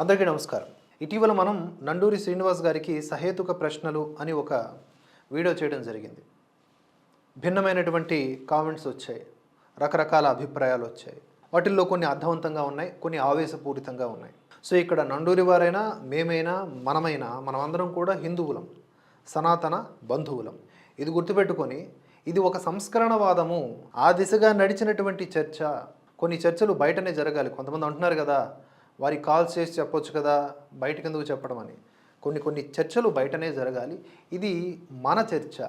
అందరికీ నమస్కారం. ఇటీవల మనం నండూరి శ్రీనివాస్ గారికి సహేతుక ప్రశ్నలు అని ఒక వీడియో చేయడం జరిగింది. భిన్నమైనటువంటి కామెంట్స్ వచ్చాయి. రకరకాల అభిప్రాయాలు వచ్చాయి. వాటిల్లో కొన్ని అర్థవంతంగా ఉన్నాయి కొన్ని ఆవేశపూరితంగా ఉన్నాయి. సో ఇక్కడ నండూరి వారైనా మేమైనా మనమైనా మనమందరం కూడా హిందువులం సనాతన బంధువులం. ఇది గుర్తుపెట్టుకొని ఇది ఒక సంస్కరణవాదము. ఆ దిశగా నడిచినటువంటి చర్చ కొన్ని చర్చలు బయటనే జరగాలి. కొంతమంది అంటున్నారు కదా వారికి కాల్స్ చేసి చెప్పొచ్చు కదా బయటకు ఎందుకు చెప్పడం అని. కొన్ని కొన్ని చర్చలు బయటనే జరగాలి. ఇది మన చర్చ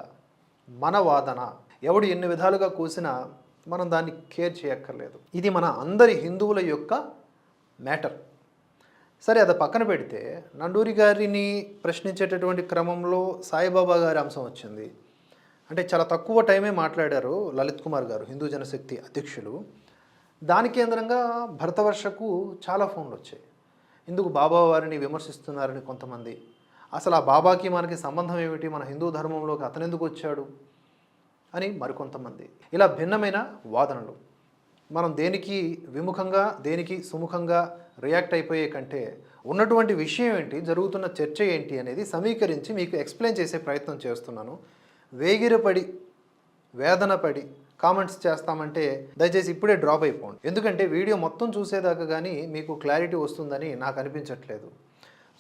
మన వాదన. ఎవడు ఎన్ని విధాలుగా కూసినా మనం దాన్ని కేర్ చేయక్కర్లేదు. ఇది మన అందరి హిందువుల యొక్క మ్యాటర్. సరే అది పక్కన పెడితే నండూరి గారిని ప్రశ్నించేటటువంటి క్రమంలో సాయిబాబా గారి అంశం వచ్చింది. అంటే చాలా తక్కువ టైమే మాట్లాడారు లలిత్ కుమార్ గారు హిందూ జనశక్తి అధ్యక్షులు. దాని కేంద్రంగా భరతవర్షకు చాలా ఫోన్లు వచ్చాయి. ఇందుకు బాబా వారిని విమర్శిస్తున్నారని కొంతమంది. అసలు ఆ బాబాకి మనకి సంబంధం ఏమిటి? మన హిందూ ధర్మంలోకి అతనెందుకు వచ్చాడు? అని మరికొంతమంది. ఇలా భిన్నమైన వాదనలు. మనం దేనికి విముఖంగా దేనికి సుముఖంగా రియాక్ట్ అయిపోయే కంటే ఉన్నటువంటి విషయం ఏంటి? జరుగుతున్న చర్చ ఏంటి? అనేది సమీకరించి మీకు ఎక్స్ప్లెయిన్ చేసే ప్రయత్నం చేస్తున్నాను. వేగిరపడి వేదనపడి కామెంట్స్ చేస్తామంటే దయచేసి ఇప్పుడే డ్రాప్ అయిపోండి. ఎందుకంటే వీడియో మొత్తం చూసేదాకా కానీ మీకు క్లారిటీ వస్తుందని నాకు అనిపించట్లేదు.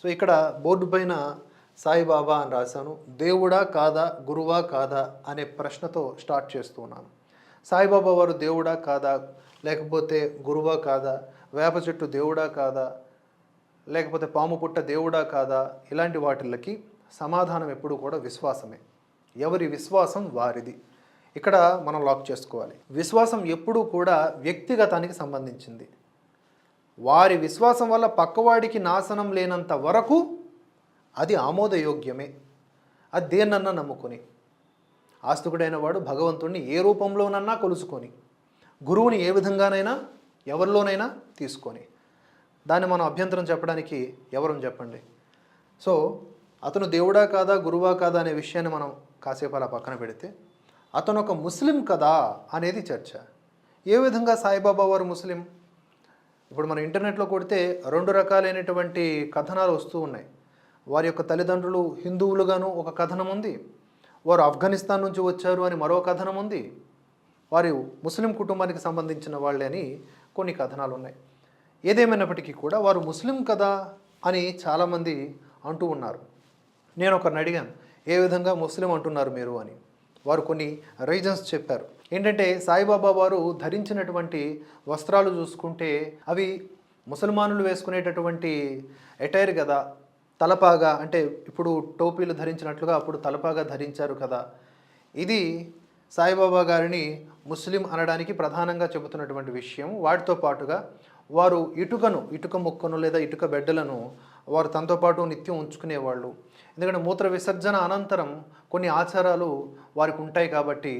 సో ఇక్కడ బోర్డు పైన సాయిబాబా అని రాశాను. దేవుడా కాదా గురువా కాదా అనే ప్రశ్నతో స్టార్ట్ చేస్తూ ఉన్నాను. సాయిబాబా వారు దేవుడా కాదా లేకపోతే గురువా కాదా వేప చెట్టు దేవుడా కాదా లేకపోతే పాము పుట్ట దేవుడా కాదా ఇలాంటి వాటిల్లకి సమాధానం ఎప్పుడు కూడా విశ్వాసమే. ఎవరి విశ్వాసం వారిది. ఇక్కడ మనం లాక్ చేసుకోవాలి. విశ్వాసం ఎప్పుడూ కూడా వ్యక్తిగతానికి సంబంధించింది. వారి విశ్వాసం వల్ల పక్కవాడికి నాశనం లేనంత వరకు అది ఆమోదయోగ్యమే. అది దేన్నన్నా నమ్ముకొని. ఆస్తికుడైన వాడు భగవంతుణ్ణి ఏ రూపంలోనన్నా కొలుసుకొని. గురువుని ఏ విధంగానైనా ఎవరిలోనైనా తీసుకొని. దాన్ని మనం అభ్యంతరం చెప్పడానికి ఎవరు చెప్పండి? సో అతను దేవుడా కాదా గురువా కాదా అనే విషయాన్ని మనం కాసేపు అలా పక్కన పెడితే అతను ఒక ముస్లిం కదా అనేది చర్చ. ఏ విధంగా సాయిబాబా వారు ముస్లిం? ఇప్పుడు మనం ఇంటర్నెట్లో కొడితే రెండు రకాలైనటువంటి కథనాలు వస్తూ ఉన్నాయి. వారి యొక్క తల్లిదండ్రులు హిందువులుగాను ఒక కథనం ఉంది. వారు ఆఫ్ఘనిస్తాన్ నుంచి వచ్చారు అని మరో కథనం ఉంది. వారు ముస్లిం కుటుంబానికి సంబంధించిన వాళ్ళే అని కొన్ని కథనాలు ఉన్నాయి. ఏదేమైనప్పటికీ కూడా వారు ముస్లిం కదా అని చాలామంది అంటూ ఉన్నారు. నేను ఒకరిని అడిగాను ఏ విధంగా ముస్లిం అంటున్నారు మీరు? అని. వారు కొన్ని రీజన్స్ చెప్పారు. ఏంటంటే సాయిబాబా వారు ధరించినటువంటి వస్త్రాలు చూసుకుంటే అవి ముసల్మానులు వేసుకునేటటువంటి ఎటైర్ కదా తలపాగా అంటే ఇప్పుడు టోపీలు ధరించినట్లుగా అప్పుడు తలపాగా ధరించారు కదా. ఇది సాయిబాబా గారిని ముస్లిం అనడానికి ప్రధానంగా చెబుతున్నటువంటి విషయం. వాటితో పాటుగా వారు ఇటుకను ఇటుక ముక్కను లేదా ఇటుక బెడ్డలను వారు తనతో పాటు నిత్యం ఉంచుకునేవాళ్ళు. ఎందుకంటే మూత్ర విసర్జన అనంతరం కొన్ని ఆచారాలు వారికి ఉంటాయి కాబట్టి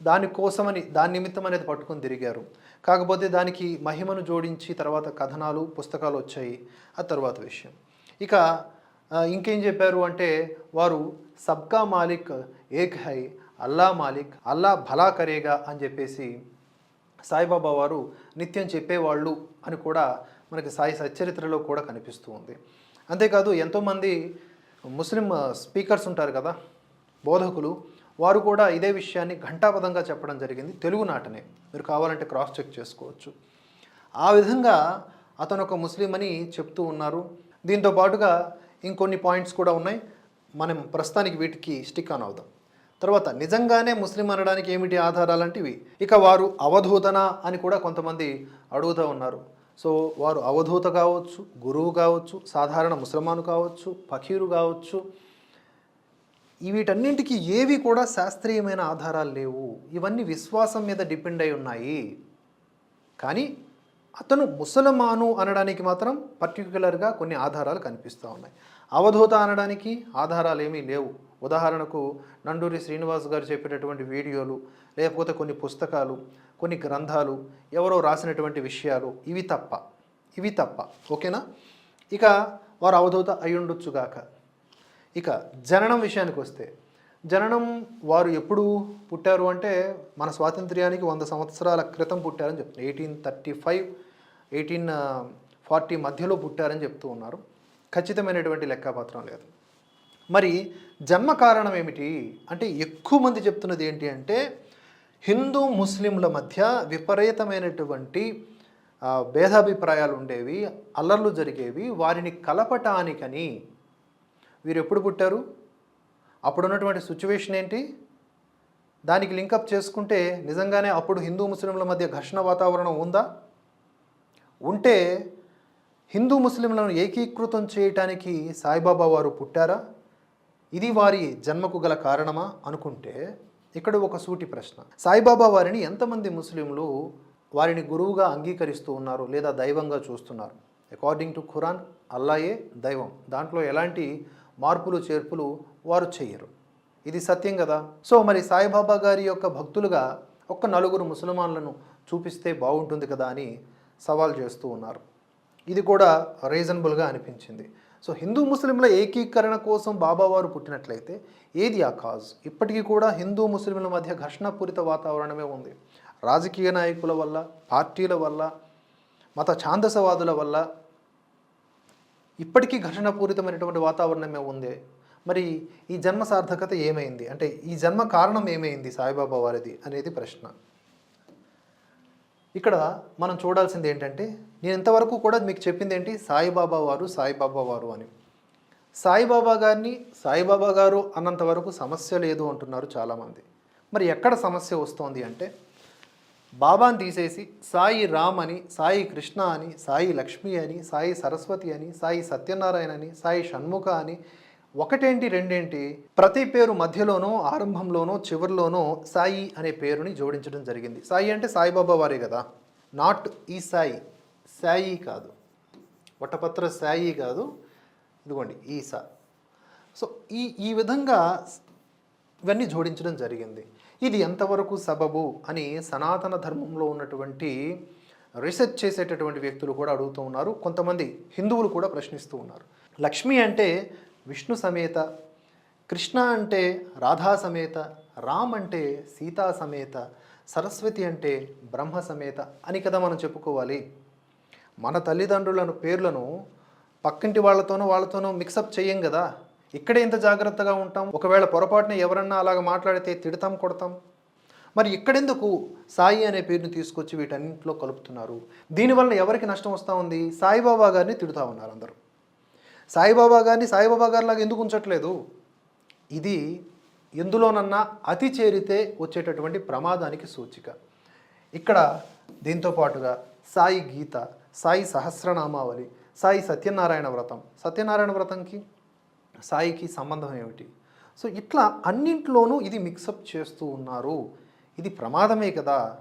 దానికోసమని దాని నిమిత్తం అనేది పట్టుకొని తిరిగారు. కాకపోతే దానికి మహిమను జోడించి తర్వాత కథనాలు పుస్తకాలు వచ్చాయి. ఆ తర్వాత విషయం. ఇక ఇంకేం చెప్పారు అంటే వారు సబ్కా మాలిక్ ఏక్ హై అల్లా మాలిక్ అల్లా భలా కరేగా అని చెప్పేసి సాయిబాబా వారు నిత్యం చెప్పేవాళ్ళు అని కూడా మనకి సాయి సచ్చరిత్రలో కూడా కనిపిస్తూ ఉంది. అంతేకాదు ఎంతోమంది ముస్లిం స్పీకర్స్ ఉంటారు కదా బోధకులు వారు కూడా ఇదే విషయాన్ని ఘంటాపదంగా చెప్పడం జరిగింది తెలుగు నాటనే. మీరు కావాలంటే క్రాస్ చెక్ చేసుకోవచ్చు. ఆ విధంగా అతను ఒక ముస్లిం అని చెప్తూ ఉన్నారు. దీంతో పాటుగా ఇంకొన్ని పాయింట్స్ కూడా ఉన్నాయి. మనం ప్రస్తుతానికి వీటికి స్టిక్ ఆన్ అవుదాం. తర్వాత నిజంగానే ముస్లిం అనడానికి ఏమిటి ఆధారాలు ఇక వారు అవధూతన అని కూడా కొంతమంది అడుగుతూ ఉన్నారు. సో వారు అవధూత కావచ్చు గురువు కావచ్చు సాధారణ ముసల్మాను కావచ్చు ఫకీరు కావచ్చు. వీటన్నింటికి ఏవి కూడా శాస్త్రీయమైన ఆధారాలు లేవు. ఇవన్నీ విశ్వాసం మీద డిపెండ్ అయి ఉన్నాయి. కానీ అతను ముసలమాను అనడానికి మాత్రం పర్టికులర్గా కొన్ని ఆధారాలు కనిపిస్తూ ఉన్నాయి. అవధూత అనడానికి ఆధారాలు ఏమీ లేవు. ఉదాహరణకు నండూరి శ్రీనివాస్ గారు చెప్పేటటువంటి వీడియోలు లేకపోతే కొన్ని పుస్తకాలు కొన్ని గ్రంథాలు ఎవరో రాసినటువంటి విషయాలు ఇవి తప్ప ఇవి తప్ప ఓకేనా? ఇక వారు అవధూత అయ్యుండొచ్చుగాక ఇక జననం విషయానికి వస్తే జననం వారు ఎప్పుడు పుట్టారు అంటే మన స్వాతంత్ర్యానికి వంద సంవత్సరాల క్రితం పుట్టారని చెప్తున్నారు eighteen thirty five eighteen forty మధ్యలో పుట్టారని చెప్తూ ఉన్నారు. ఖచ్చితమైనటువంటి లెక్కపాత్రం లేదు. మరి జన్మ కారణం ఏమిటి? అంటే ఎక్కువ మంది చెప్తున్నది ఏంటి అంటే హిందూ ముస్లింల మధ్య విపరీతమైనటువంటి భేదాభిప్రాయాలు ఉండేవి అల్లర్లు జరిగేవి. వారిని కలపటానికని వీరు ఎప్పుడు పుట్టారు? అప్పుడున్నటువంటి సిచ్యువేషన్ ఏంటి? దానికి లింకప్ చేసుకుంటే నిజంగానే అప్పుడు హిందూ ముస్లింల మధ్య ఘర్షణ వాతావరణం ఉందా? ఉంటే హిందూ ముస్లింలను ఏకీకృతం చేయటానికి సాయిబాబా వారు పుట్టారా? ఇది వారి జన్మకు గల కారణమా అనుకుంటే ఇక్కడ ఒక సూటి ప్రశ్న. సాయిబాబా వారిని ఎంతమంది ముస్లింలు వారిని గురువుగా అంగీకరిస్తూ ఉన్నారు లేదా దైవంగా చూస్తున్నారు? అకార్డింగ్ టు ఖురాన్ అల్లాయే దైవం. దాంట్లో ఎలాంటి మార్పులు చేర్పులు వారు చెయ్యరు. ఇది సత్యం కదా? సో మరి సాయిబాబా గారి యొక్క భక్తులుగా ఒక్క నలుగురు ముసల్మాన్లను చూపిస్తే బాగుంటుంది కదా అని సవాల్ చేస్తూ ఉన్నారు. ఇది కూడా రీజనబుల్గా అనిపించింది. సో హిందూ ముస్లింల ఏకీకరణ కోసం బాబావారు పుట్టినట్లయితే ఏది ఆ కాజ్ ఇప్పటికీ కూడా హిందూ ముస్లింల మధ్య ఘర్షణపూరిత వాతావరణమే ఉంది. రాజకీయ నాయకుల వల్ల పార్టీల వల్ల మత ఛాందసవాదుల వల్ల ఇప్పటికీ ఘర్షణపూరితమైనటువంటి వాతావరణమే ఉంది. మరి ఈ జన్మ సార్థకత ఏమైంది? అంటే ఈ జన్మ కారణం ఏమైంది సాయిబాబా వారిది అనేది ప్రశ్న. ఇక్కడ మనం చూడాల్సింది ఏంటంటే నేను ఇంతవరకు కూడా మీకు చెప్పింది ఏంటి సాయిబాబా వారు సాయిబాబా వారు అని. సాయిబాబా గారిని సాయిబాబా గారు అన్నంత వరకు సమస్య లేదు అంటున్నారు చాలామంది. మరి ఎక్కడ సమస్య వస్తోంది అంటే బాబాని తీసేసి సాయి రామ్ అని సాయి కృష్ణ అని సాయి లక్ష్మి అని సాయి సరస్వతి అని సాయి సత్యనారాయణ అని సాయి షణ్ముఖ అని ఒకటేంటి రెండేంటి ప్రతి పేరు మధ్యలోనో ఆరంభంలోనో చివరిలోనో సాయి అనే పేరుని జోడించడం జరిగింది. సాయి అంటే సాయిబాబా వారే కదా. నాట్ ఈ సాయి. శాయి కాదు. వటపత్ర శాయి కాదు. ఇదిగోండి ఈసా. సో ఈ ఈ విధంగా ఇవన్నీ జోడించడం జరిగింది. ఇది ఎంతవరకు సబబు అని సనాతన ధర్మంలో ఉన్నటువంటి రీసెర్చ్ చేసేటటువంటి వ్యక్తులు కూడా అడుగుతూ ఉన్నారు. కొంతమంది హిందువులు కూడా ప్రశ్నిస్తూ ఉన్నారు. లక్ష్మి అంటే విష్ణు సమేత కృష్ణ అంటే రాధా సమేత రామ్ అంటే సీతా సమేత సరస్వతి అంటే బ్రహ్మ సమేత అని కదా మనం చెప్పుకోవాలి. మన తల్లిదండ్రులను పేర్లను పక్కింటి వాళ్ళతోనో వాళ్ళతోనో మిక్సప్ చేయం కదా. ఇక్కడే ఇంత జాగ్రత్తగా ఉంటాం. ఒకవేళ పొరపాటున ఎవరన్నా అలాగ మాట్లాడితే తిడతాం కొడతాం. మరి ఇక్కడెందుకు సాయి అనే పేరుని తీసుకొచ్చి వీటన్నింటిలో కలుపుతున్నారు? దీనివల్ల ఎవరికి నష్టం వస్తూ ఉంది? సాయిబాబా గారిని తిడుతూ ఉన్నారు అందరూ. సాయిబాబా గారిని సాయిబాబా గారిలాగా ఎందుకు ఉంచట్లేదు? ఇది ఎందులోనన్నా అతి చేరితే వచ్చేటటువంటి ప్రమాదానికి సూచిక. ఇక్కడ దీంతో పాటుగా సాయి గీత సాయి సహస్రనామావళి సాయి సత్యనారాయణ వ్రతం. సత్యనారాయణ వ్రతంకి సాయికి సంబంధం ఏమిటి? సో ఇట్లా అన్నింట్లోనూ ఇది మిక్సప్ చేస్తూ ఉన్నారు. ఇది ప్రమాదమే కదా?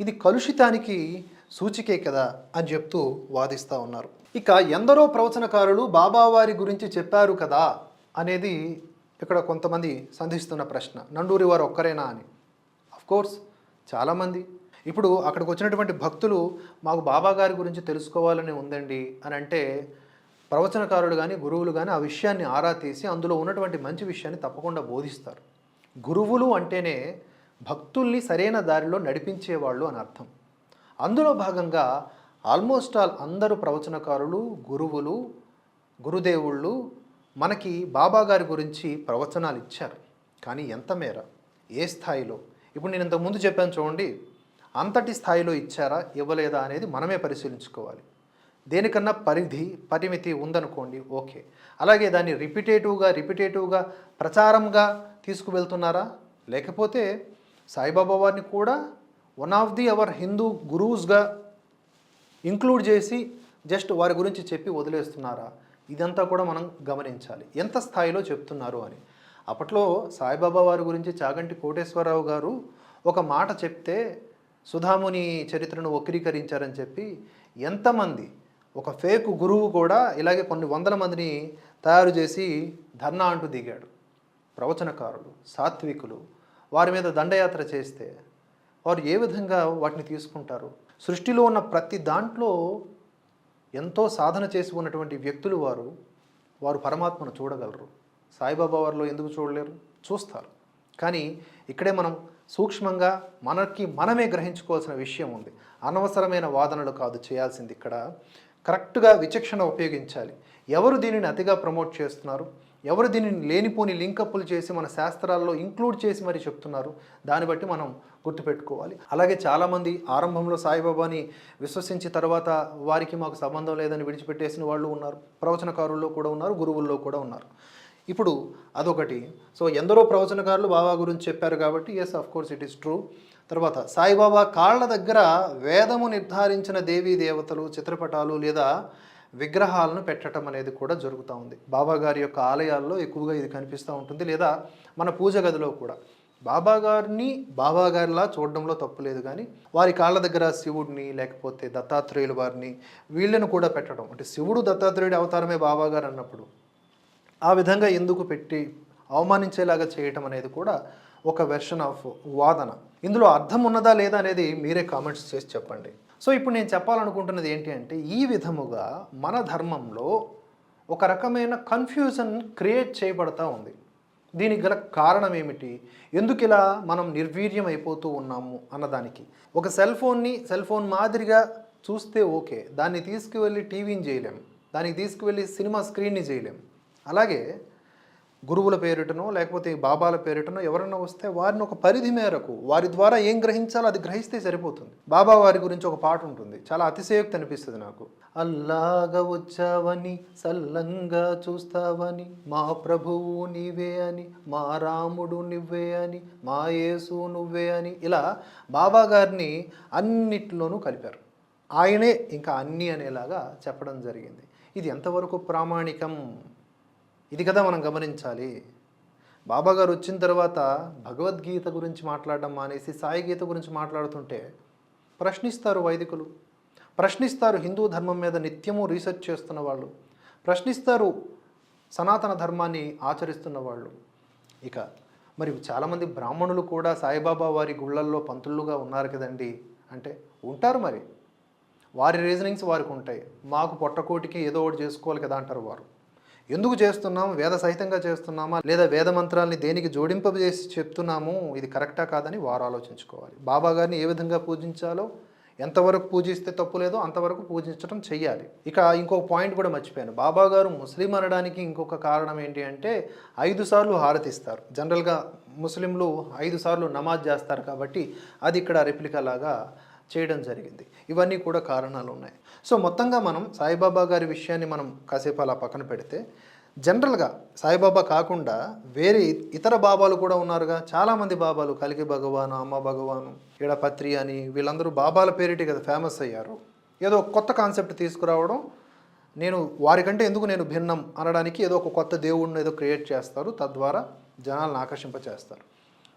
ఇది కలుషితానికి సూచికే కదా? అని చెప్తూ వాదిస్తూ ఉన్నారు. ఇక ఎందరో ప్రవచనకారులు బాబావారి గురించి చెప్పారు కదా? అనేది ఇక్కడ కొంతమంది సంధిస్తున్న ప్రశ్న. నండూరి వారు ఒక్కరేనా అని. కోర్స్ చాలామంది. ఇప్పుడు అక్కడికి వచ్చినటువంటి భక్తులు మాకు బాబా గారి గురించి తెలుసుకోవాలని ఉందండి అని అంటే ప్రవచనకారులు కానీ గురువులు కానీ ఆ విషయాన్ని ఆరా తీసి అందులో ఉన్నటువంటి మంచి విషయాన్ని తప్పకుండా బోధిస్తారు. గురువులు అంటేనే భక్తుల్ని సరైన దారిలో నడిపించేవాళ్ళు అని అర్థం. అందులో భాగంగా ఆల్మోస్ట్ ఆల్ అందరూ ప్రవచనకారులు గురువులు గురుదేవుళ్ళు మనకి బాబా గారి గురించి ప్రవచనాలు ఇచ్చారు. కానీ ఎంత మేర? ఏ స్థాయిలో? ఇప్పుడు నేను ఇంతకుముందు చెప్పాను చూడండి అంతటి స్థాయిలో ఇచ్చారా ఇవ్వలేదా అనేది మనమే పరిశీలించుకోవాలి. దేనికన్నా పరిధి పరిమితి ఉందనుకోండి ఓకే. అలాగే దాన్ని రిపిటేటివ్గా రిపిటేటివ్గా ప్రచారంగా తీసుకువెళ్తున్నారా? లేకపోతే సాయిబాబా వారిని కూడా one of the our Hindu గురూస్గా include చేసి జస్ట్ వారి గురించి చెప్పి వదిలేస్తున్నారా? ఇదంతా కూడా మనం గమనించాలి. ఎంత స్థాయిలో చెప్తున్నారు అని. అప్పట్లో సాయిబాబా వారి గురించి చాగంటి కోటేశ్వరరావు గారు ఒక మాట చెప్తే సుధాముని చరిత్రను వక్రీకరించారని చెప్పి ఎంతమంది ఒక ఫేక్ గురువు కూడా ఇలాగే కొన్ని వందల మందిని తయారు చేసి ధర్నా అంటూ దిగాడు. ప్రవచనకారులు సాత్వికులు వారి మీద దండయాత్ర చేస్తే వారు ఏ విధంగా వాటిని తీసుకుంటారు? సృష్టిలో ఉన్న ప్రతి దాంట్లో ఎంతో సాధన చేసి ఉన్నటువంటి వ్యక్తులు వారు వారు పరమాత్మను చూడగలరు. సాయిబాబా వారిలో ఎందుకు చూడలేరు? చూస్తారు. కానీ ఇక్కడే మనం సూక్ష్మంగా మనకి మనమే గ్రహించుకోవాల్సిన విషయం ఉంది. అనవసరమైన వాదనలు కాదు చేయాల్సింది ఇక్కడ. కరెక్ట్గా విచక్షణ ఉపయోగించాలి. ఎవరు దీనిని అతిగా ప్రమోట్ చేస్తున్నారు? ఎవరు దీనిని లేనిపోని లింకప్లు చేసి మన శాస్త్రాల్లో ఇంక్లూడ్ చేసి మరి చెప్తున్నారు? దాన్ని బట్టి మనం గుర్తుపెట్టుకోవాలి. అలాగే చాలామంది ఆరంభంలో సాయిబాబాని విశ్వసించి తర్వాత వారికి మాకు సంబంధం లేదని విడిచిపెట్టేసిన వాళ్ళు ఉన్నారు. ప్రవచనకారుల్లో కూడా ఉన్నారు గురువుల్లో కూడా ఉన్నారు. ఇప్పుడు అదొకటి. సో ఎందరో ప్రవచనకారులు బాబా గురించి చెప్పారు కాబట్టి yes of course it is true తర్వాత సాయిబాబా కాళ్ళ దగ్గర వేదము నిర్ధారించిన దేవీ దేవతలు చిత్రపటాలు లేదా విగ్రహాలను పెట్టడం అనేది కూడా జరుగుతూ ఉంది. బాబా గారి యొక్క ఆలయాల్లో ఎక్కువగా ఇది కనిపిస్తూ ఉంటుంది. లేదా మన పూజ గదిలో కూడా. బాబా గారిని బాబా గారిలా చూడడంలో తప్పు లేదు కానీ వారి కాళ్ళ దగ్గర శివుడిని లేకపోతే దత్తాత్రేయుల వారిని వీళ్ళను కూడా పెట్టడం. అంటే శివుడు దత్తాత్రేయుడి అవతారమే బాబా గారు అన్నప్పుడు. ఆ విధంగా ఎందుకు పెట్టి అవమానించేలాగా చేయటం అనేది కూడా ఒక వెర్షన్ ఆఫ్ వాదన. ఇందులో అర్థం ఉన్నదా లేదా అనేది మీరే కామెంట్స్ చేసి చెప్పండి. సో ఇప్పుడు నేను చెప్పాలనుకుంటున్నది ఏంటి అంటే ఈ విధముగా మన ధర్మంలో ఒక రకమైన కన్ఫ్యూజన్ క్రియేట్ చేయబడతా ఉంది. దీనికి గల కారణం ఏమిటి? ఎందుకు ఇలా మనం నిర్వీర్యం అయిపోతూ ఉన్నాము అన్నదానికి. ఒక సెల్ ఫోన్ని సెల్ ఫోన్ మాదిరిగా చూస్తే ఓకే. దాన్ని తీసుకువెళ్ళి టీవీని చేయలేం. దానికి తీసుకువెళ్ళి సినిమా స్క్రీన్ని చేయలేం. అలాగే గురువుల పేరిటనో లేకపోతే బాబాల పేరిటనో ఎవరైనా వస్తే వారిని ఒక పరిధి మేరకు వారి ద్వారా ఏం గ్రహించాలో అది గ్రహిస్తే సరిపోతుంది. బాబా వారి గురించి ఒక పాట ఉంటుంది. చాలా అతిశయోక్తి అనిపిస్తుంది నాకు. అల్లాగా వచ్చావని సల్లంగా చూస్తావని మా ప్రభువు నీవే అని మా రాముడు నువ్వే అని మా యేసు నువ్వే అని ఇలా బాబా గారిని అన్నిట్లోనూ కలిపారు. ఆయనే ఇంకా అన్నీ అనేలాగా చెప్పడం జరిగింది. ఇది ఎంతవరకు ప్రామాణికం? ఇది కదా మనం గమనించాలి. బాబా గారు వచ్చిన తర్వాత భగవద్గీత గురించి మాట్లాడడం మానేసి సాయి గీత గురించి మాట్లాడుతుంటే ప్రశ్నిస్తారు వైదికులు. ప్రశ్నిస్తారు హిందూ ధర్మం మీద నిత్యము రీసెర్చ్ చేస్తున్న వాళ్ళు. ప్రశ్నిస్తారు సనాతన ధర్మాన్ని ఆచరిస్తున్న వాళ్ళు. ఇక మరి చాలామంది బ్రాహ్మణులు కూడా సాయిబాబా వారి గుళ్ళల్లో పంతులుగా ఉన్నారు కదండి. అంటే ఉంటారు మరి. వారి రీజనింగ్స్ వారికి ఉంటాయి. మాకు పొట్టకోటికి ఏదో ఒకటి చేసుకోవాలి కదా అంటారు వారు. ఎందుకు చేస్తున్నాము? వేద సహితంగా చేస్తున్నామా? లేదా వేద మంత్రాల్ని దేనికి జోడింపజేసి చెప్తున్నాము? ఇది కరెక్టా కాదని వారు ఆలోచించుకోవాలి. బాబా గారిని ఏ విధంగా పూజించాలో ఎంతవరకు పూజిస్తే తప్పు లేదో అంతవరకు పూజించడం చెయ్యాలి. ఇక ఇంకొక పాయింట్ కూడా మర్చిపోయాను. బాబా గారు ముస్లిం అనడానికి ఇంకొక కారణం ఏంటి అంటే ఐదు సార్లు హారతిస్తారు జనరల్గా ముస్లింలు ఐదు సార్లు నమాజ్ చేస్తారు కాబట్టి అది ఇక్కడ రెప్లికా లాగా చేయడం జరిగింది. ఇవన్నీ కూడా కారణాలు ఉన్నాయి. సో మొత్తంగా మనం సాయిబాబా గారి విషయాన్ని మనం కాసేపు అలా పక్కన పెడితే జనరల్గా సాయిబాబా కాకుండా వేరే ఇతర బాబాలు కూడా ఉన్నారుగా. చాలామంది బాబాలు కలిగి భగవాను అమ్మ భగవాను ఇడపత్రి అని వీళ్ళందరూ బాబాల పేరిటి కదా ఫేమస్ అయ్యారు. ఏదో కొత్త కాన్సెప్ట్ తీసుకురావడం నేను వారికంటే ఎందుకు నేను భిన్నం అనడానికి ఏదో ఒక కొత్త దేవుడిని ఏదో క్రియేట్ చేస్తారు. తద్వారా జనాలను ఆకర్షింపచేస్తారు.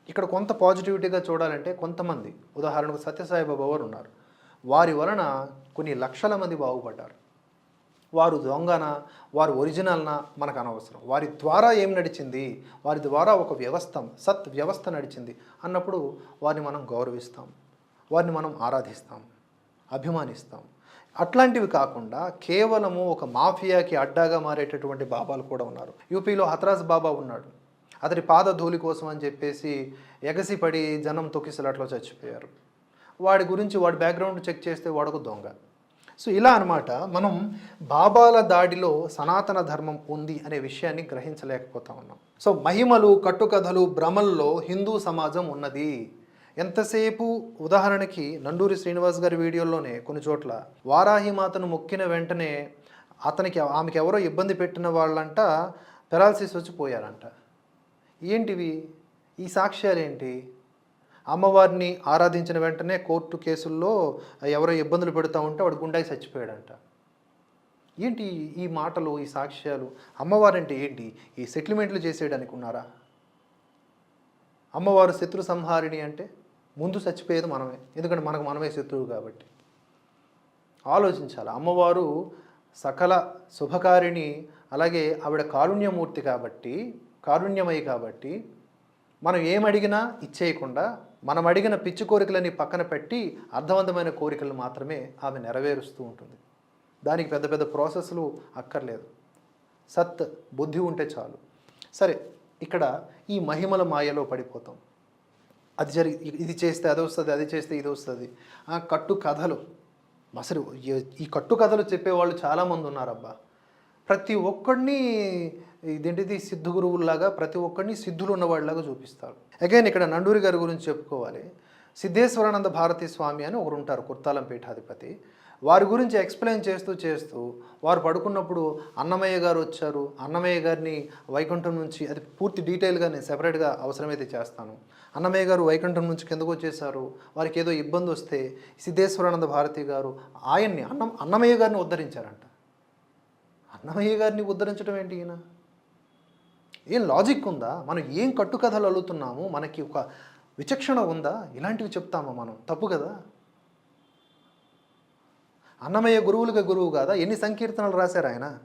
ఇక్కడ కొంత పాజిటివిటీగా చూడాలంటే కొంతమంది ఉదాహరణకు సత్యసాయిబాబా వారు ఉన్నారు? వారి వలన కొన్ని లక్షల మంది బాగుపడ్డారు. వారు దొంగన? వారు ఒరిజినల్నా? మనకు అనవసరం. వారి ద్వారా ఏం నడిచింది? వారి ద్వారా ఒక వ్యవస్థ సత్ వ్యవస్థ నడిచింది అన్నప్పుడు వారిని మనం గౌరవిస్తాం. వారిని మనం ఆరాధిస్తాం. అభిమానిస్తాం. అట్లాంటివి కాకుండా కేవలము ఒక మాఫియాకి అడ్డాగా మారేటటువంటి బాబాలు కూడా ఉన్నారు. యూపీలో హత్రాస్ బాబా ఉన్నాడు. అతడి పాదధూళి కోసం అని చెప్పేసి ఎగసిపడి జనం తొక్కిసలట్లో చచ్చిపోయారు. వాడి గురించి వాడి బ్యాక్గ్రౌండ్ చెక్ చేస్తే వాడొక దొంగ. సో ఇలా అన్నమాట మనం బాబాల దాడిలో సనాతన ధర్మం ఉంది అనే విషయాన్ని గ్రహించలేకపోతా ఉన్నాం. సో మహిమలు కట్టుకథలు భ్రమల్లో హిందూ సమాజం ఉన్నది. ఎంతసేపు? ఉదాహరణకి నండూరి శ్రీనివాస్ గారి వీడియోలోనే కొన్ని చోట్ల వారాహి మాతను మొక్కిన వెంటనే అతనికి ఆమెకి ఎవరో ఇబ్బంది పెట్టిన వాళ్ళంట పెరాలసిస్ వచ్చి పోయారంట. ఏంటివి? ఈ సాక్ష్యాలు ఏంటి అమ్మవారిని ఆరాధించిన వెంటనే కోర్టు కేసుల్లో ఎవరో ఇబ్బందులు పెడతా ఉంటే వాడు గుండాయి చచ్చిపోయాడంట. ఏంటి ఈ మాటలు ఈ సాక్ష్యాలు? అమ్మవారంటే ఏంటి? ఈ సెటిల్మెంట్లు చేసేయడానికి ఉన్నారా? అమ్మవారు శత్రు సంహారిణి అంటే ముందు చచ్చిపోయేది మనమే. ఎందుకంటే మనకు మనమే శత్రువు కాబట్టి. ఆలోచించాలి. అమ్మవారు సకల శుభకారిణి అలాగే ఆవిడ కారుణ్యమూర్తి కాబట్టి కారుణ్యమై కాబట్టి మనం ఏమడిగినా ఇచ్చేయకుండా మనం అడిగిన పిచ్చి కోరికలని పక్కన పెట్టి అర్థవంతమైన కోరికలు మాత్రమే ఆమె నెరవేరుస్తూ ఉంటుంది. దానికి పెద్ద పెద్ద ప్రాసెస్లు అక్కర్లేదు. సత్ బుద్ధి ఉంటే చాలు. సరే ఇక్కడ ఈ మహిమల మాయలో పడిపోతాం. అది జరి ఇది చేస్తే అది వస్తుంది అది చేస్తే ఇది వస్తుంది. ఆ కట్టు కథలు. అసలు ఈ- ఈ కట్టుకథలు చెప్పేవాళ్ళు చాలామంది ఉన్నారబ్బా. ప్రతి ఒక్కడిని ఇదేంటిది? సిద్ధు గురువుల్లాగా ప్రతి ఒక్కరిని సిద్ధులు ఉన్నవాడిలాగా చూపిస్తారు. అగైన్ ఇక్కడ నండూరి గారి గురించి చెప్పుకోవాలి. సిద్ధేశ్వరానంద భారతి స్వామి అని ఒకరు ఉంటారు కుర్తాలం పీఠాధిపతి. వారి గురించి ఎక్స్ప్లెయిన్ చేస్తూ చేస్తూ వారు పడుకున్నప్పుడు అన్నమయ్య గారు వచ్చారు. అన్నమయ్య గారిని వైకుంఠం నుంచి అది పూర్తి డీటెయిల్గా నేను సెపరేట్గా అవసరమైతే చేస్తాను. అన్నమయ్య గారు వైకుంఠం నుంచి కిందకు వచ్చేసారు వారికి ఏదో ఇబ్బంది వస్తే సిద్ధేశ్వరానంద భారతి గారు ఆయన్ని అన్నం అన్నమయ్య గారిని ఉద్ధరించారంట. అన్నమయ్య గారిని ఉద్ధరించడం ఏంటి ఈయన? ఏం లాజిక్ ఉందా? మనం ఏం కట్టుకథలు అల్లుతున్నాము? మనకి ఒక విచక్షణ ఉందా? ఇలాంటివి చెప్తామా మనం? తప్పు కదా? అన్నమయ్య గురువులుగా గురువు కాదా? ఎన్ని సంకీర్తనలు రాశారు ఆయన?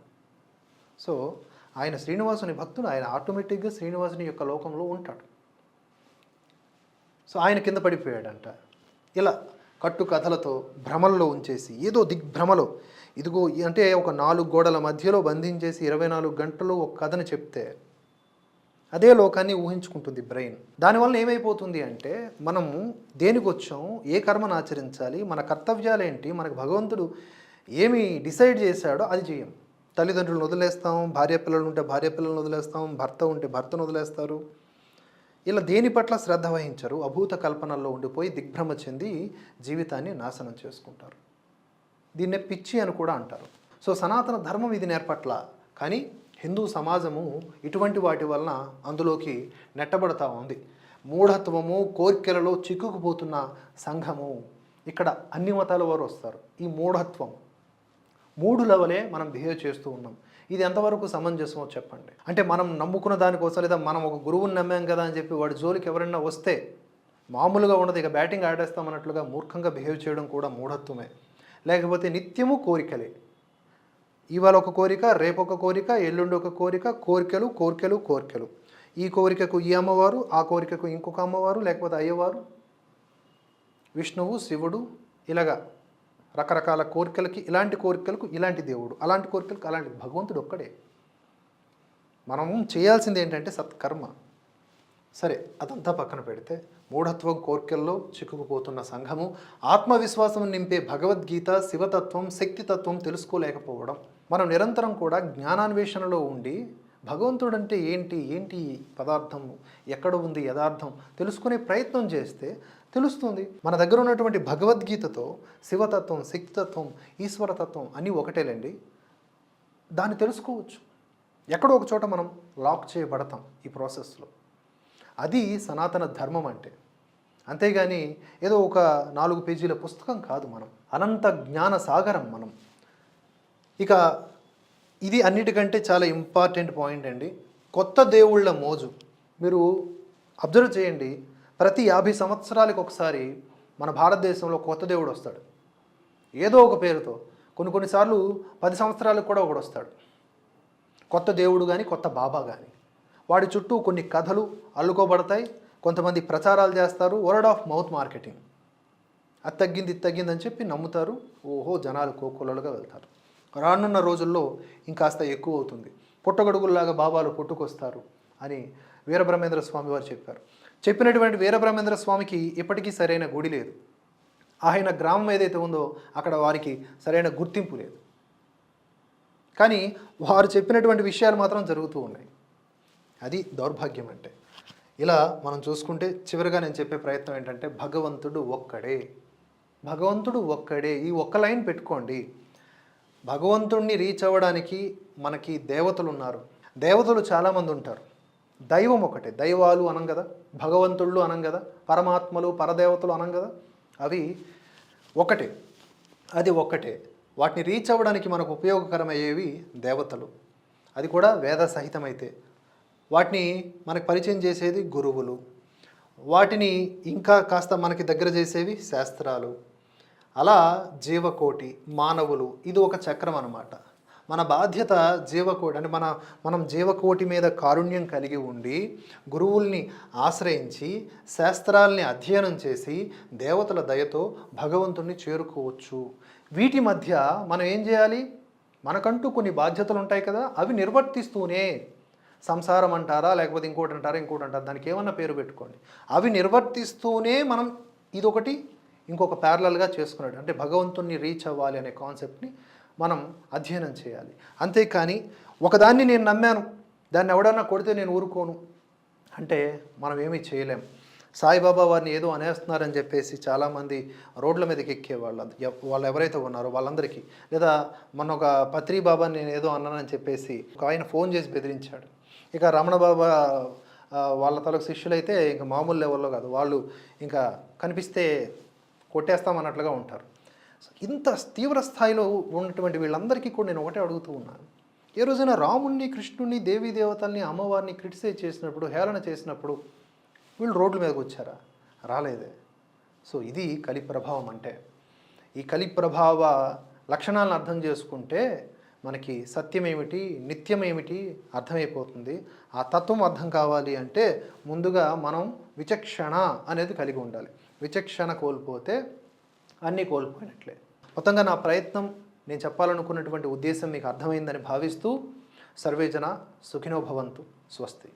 సో ఆయన శ్రీనివాసుని భక్తుడు. ఆయన ఆటోమేటిక్గా శ్రీనివాసుని యొక్క లోకంలో ఉంటాడు. సో ఆయన కింద పడిపోయాడంట. ఇలా కట్టు కథలతో భ్రమల్లో ఉంచేసి ఏదో దిగ్భ్రమలో ఇదిగో అంటే ఒక నాలుగు గోడల మధ్యలో బంధించేసి ఇరవై నాలుగు గంటలు ఒక కథను చెప్తే అదే లోకాన్ని ఊహించుకుంటుంది బ్రెయిన్. దానివల్ల ఏమైపోతుంది అంటే మనము దేనికి వచ్చాము ఏ కర్మను ఆచరించాలి మన కర్తవ్యాలు ఏంటి మనకు భగవంతుడు ఏమి డిసైడ్ చేశాడో అది చేయం. తల్లిదండ్రులను వదిలేస్తాం భార్య పిల్లలు ఉంటే భార్య పిల్లలను వదిలేస్తాం భర్త ఉంటే భర్తను వదిలేస్తారు. ఇలా దేని పట్ల శ్రద్ధ వహించరు అభూత కల్పనల్లో ఉండిపోయి దిగ్భ్రమ చెంది జీవితాన్ని నాశనం చేసుకుంటారు. దీన్నే పిచ్చి అని కూడా అంటారు. సో సనాతన ధర్మం ఇది నేర్పట్ల కానీ హిందూ సమాజము ఇటువంటి వాటి వలన అందులోకి నెట్టబడతా ఉంది. మూఢత్వము కోర్కెలలో చిక్కుకుపోతున్న సంఘము. ఇక్కడ అన్ని మతాల వారు వస్తారు. ఈ మూఢత్వం. మూడు లెవలే మనం బిహేవ్ చేస్తూ ఉన్నాం. ఇది ఎంతవరకు సమంజసమో చెప్పండి. అంటే మనం నమ్ముకున్న దానికోసం లేదా మనం ఒక గురువుని నమ్మాం కదా అని చెప్పి వాడి జోలికి ఎవరైనా వస్తే మామూలుగా ఉండదు. ఇక బ్యాటింగ్ ఆడేస్తామన్నట్లుగా మూర్ఖంగా బిహేవ్ చేయడం కూడా మూఢత్వమే. లేకపోతే నిత్యము కోరికలే. ఇవాళ ఒక కోరిక రేపు ఒక కోరిక ఎల్లుండి ఒక కోరిక కోరికలు కోరికలు కోరికలు. ఈ కోరికకు ఈ అమ్మవారు ఆ కోరికకు ఇంకొక అమ్మవారు లేకపోతే అయ్యవారు విష్ణువు శివుడు ఇలాగా రకరకాల కోరికలకి ఇలాంటి కోరికలకు ఇలాంటి దేవుడు అలాంటి కోరికలకు అలాంటి భగవంతుడు ఒక్కడే. మనం చేయాల్సింది ఏంటంటే సత్కర్మ. సరే అదంతా పక్కన పెడితే మూఢత్వం కోర్కెల్లో చిక్కుకుపోతున్న సంఘము ఆత్మవిశ్వాసం నింపే భగవద్గీత శివతత్వం శక్తితత్వం తెలుసుకోలేకపోవడం మనం నిరంతరం కూడా జ్ఞానాన్వేషణలో ఉండి భగవంతుడంటే ఏంటి ఏంటి పదార్థం ఎక్కడ ఉంది యథార్థం తెలుసుకునే ప్రయత్నం చేస్తే తెలుస్తుంది. మన దగ్గర ఉన్నటువంటి భగవద్గీతతో శివతత్వం శక్తితత్వం ఈశ్వరతత్వం అన్నీ ఒకటేలేండి. దాన్ని తెలుసుకోవచ్చు. ఎక్కడో ఒక చోట మనం లాక్ చేయబడతాం ఈ ప్రాసెస్లో. అది సనాతన ధర్మం అంటే. అంతేగాని ఏదో ఒక నాలుగు పేజీల పుస్తకం కాదు మనం. అనంత జ్ఞాన సాగరం మనం. ఇక ఇది అన్నిటికంటే చాలా ఇంపార్టెంట్ పాయింట్ అండి. కొత్త దేవుళ్ళ మోజు. మీరు అబ్జర్వ్ చేయండి. ప్రతి యాభై సంవత్సరాలకు ఒకసారి మన భారతదేశంలో కొత్త దేవుడు వస్తాడు. ఏదో ఒక పేరుతో. కొన్ని కొన్నిసార్లు పది సంవత్సరాలకు కూడా ఒకడు వస్తాడు. కొత్త దేవుడు కానీ కొత్త బాబా కానీ వాడి చుట్టూ కొన్ని కథలు అల్లుకోబడతాయి. కొంతమంది ప్రచారాలు చేస్తారు. వర్డ్ ఆఫ్ మౌత్ మార్కెటింగ్ అది తగ్గింది ఇది తగ్గింది అని చెప్పి నమ్ముతారు. ఓహో జనాలు కోకొల్లలుగా వెళ్తారు. రానున్న రోజుల్లో ఇంకాస్త ఎక్కువ అవుతుంది. పుట్టగొడుగుల్లాగా బాబాలు పుట్టుకొస్తారు అని వీరబ్రహ్మేంద్ర స్వామి వారు చెప్పారు. చెప్పినటువంటి వీరబ్రహ్మేంద్ర స్వామికి ఇప్పటికీ సరైన గుడి లేదు. ఆయన గ్రామం ఏదైతే ఉందో అక్కడ వారికి సరైన గుర్తింపు లేదు. కానీ వారు చెప్పినటువంటి విషయాలు మాత్రం జరుగుతూ ఉన్నాయి. అది దౌర్భాగ్యం అంటే. ఇలా మనం చూసుకుంటే చివరిగా నేను చెప్పే ప్రయత్నం ఏంటంటే భగవంతుడు ఒక్కడే. భగవంతుడు ఒక్కడే. ఈ ఒక్క లైన్ పెట్టుకోండి. భగవంతుణ్ణి రీచ్ అవ్వడానికి మనకి దేవతలు ఉన్నారు. దేవతలు చాలామంది ఉంటారు. దైవం ఒకటే. దైవాలు అనం కదా. భగవంతుళ్ళు అనం కదా. పరమాత్మలు పరదేవతలు అనం కదా. అవి ఒకటే. అది ఒక్కటే వాటిని రీచ్ అవ్వడానికి మనకు ఉపయోగకరమయ్యేవి దేవతలు. అది కూడా వేద సహితమైతే. వాటిని మనకు పరిచయం చేసేది గురువులు. వాటిని ఇంకా కాస్త మనకి దగ్గర చేసేవి శాస్త్రాలు. అలా జీవకోటి మానవులు ఇది ఒక చక్రం అనమాట మన బాధ్యత జీవకోటి అంటే మన మనం జీవకోటి మీద కారుణ్యం కలిగి ఉండి గురువుల్ని ఆశ్రయించి శాస్త్రాల్ని అధ్యయనం చేసి దేవతల దయతో భగవంతుణ్ణి చేరుకోవచ్చు. వీటి మధ్య మనం ఏం చేయాలి? మనకంటూ కొన్ని బాధ్యతలు ఉంటాయి కదా అవి నిర్వర్తిస్తూనే సంసారం అంటారా లేకపోతే ఇంకోటి అంటారా ఇంకోటి అంటారా దానికి ఏమన్నా పేరు పెట్టుకోండి. అవి నిర్వర్తిస్తూనే మనం ఇదొకటి ఇంకొక ప్యారలల్గా చేసుకున్నాడు. అంటే భగవంతుణ్ణి రీచ్ అవ్వాలి అనే కాన్సెప్ట్ని మనం అధ్యయనం చేయాలి. అంతేకాని ఒకదాన్ని నేను నమ్మాను దాన్ని ఎవడన్నా కొడితే నేను ఊరుకోను. అంటే మనం ఏమీ చేయలేం. సాయిబాబా వారిని ఏదో అనేస్తున్నారని చెప్పేసి చాలామంది రోడ్ల మీదకి ఎక్కే వాళ్ళు వాళ్ళు ఎవరైతే ఉన్నారో వాళ్ళందరికీ. లేదా మొన్న ఒక పత్రి బాబాని నేను ఏదో అన్నానని చెప్పేసి ఒక ఆయన ఫోన్ చేసి బెదిరించాడు. ఇక రమణ బాబా వాళ్ళ తలకు శిష్యులైతే ఇంకా మామూలు లెవెల్లో కాదు. వాళ్ళు ఇంకా కనిపిస్తే కొట్టేస్తామన్నట్లుగా ఉంటారు. ఇంత తీవ్ర స్థాయిలో ఉన్నటువంటి వీళ్ళందరికీ కూడా నేను ఒకటే అడుగుతూ ఉన్నాను. ఏ రోజైనా రాముణ్ణి కృష్ణుణ్ణి దేవీ దేవతల్ని అమ్మవారిని క్రిటిసైజ్ చేసినప్పుడు హేళన చేసినప్పుడు వీళ్ళు రోడ్ల మీదకి వచ్చారా? రాలేదే. సో ఇది కలి ప్రభావం అంటే. ఈ కలి ప్రభావ లక్షణాలను అర్థం చేసుకుంటే మనకి సత్యం ఏమిటి నిత్యం ఏమిటి అర్థమైపోతుంది. ఆ తత్వం అర్థం కావాలి అంటే ముందుగా మనం విచక్షణ అనేది కలిగి ఉండాలి. విచక్షణ కోల్పోతే అన్నీ కోల్పోయినట్లే. మొత్తంగా నా ప్రయత్నం నేను చెప్పాలనుకున్నటువంటి ఉద్దేశం మీకు అర్థమైందని భావిస్తూ సర్వేజన సుఖినో భవంతు. స్వస్తి.